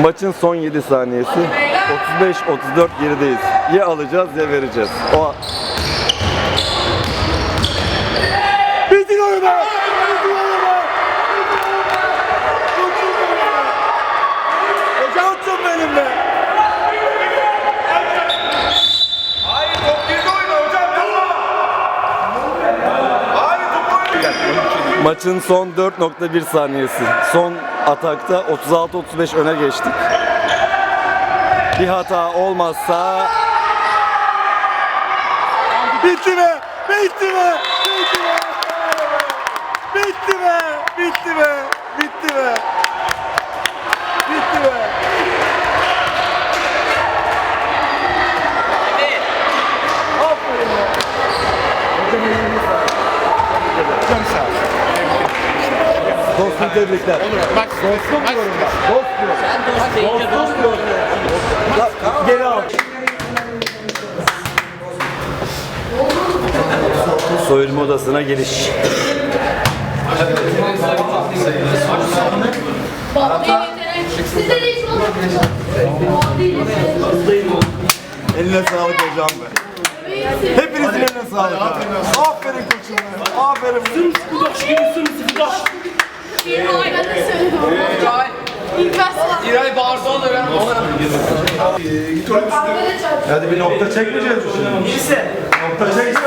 Maçın son 7 saniyesi. 35-34 gerideyiz. Ya alacağız ya vereceğiz. O Maçın son 4.1 saniyesi. Son atakta 36-35 öne geçtik. Bir hata olmazsa Bitti be! Bitti be! Bitti be! Bitti be! Bitti be! Bitti be! Bitti be! Aferin be! Dostum tebrikler. Bak, Dostum diyorum bak. Dost diyorum. Dostum diyorum. Ya, Geri al. Soyunma odasına giriş. Eline sağlık hocam be. Hepinizin eline sağlık. Aferin koçum. Aferin. De söyledim. İlk ben İray bağırdı olur. Hadi bir nokta çekmeyeceğiz mi? Nokta çekmiyor.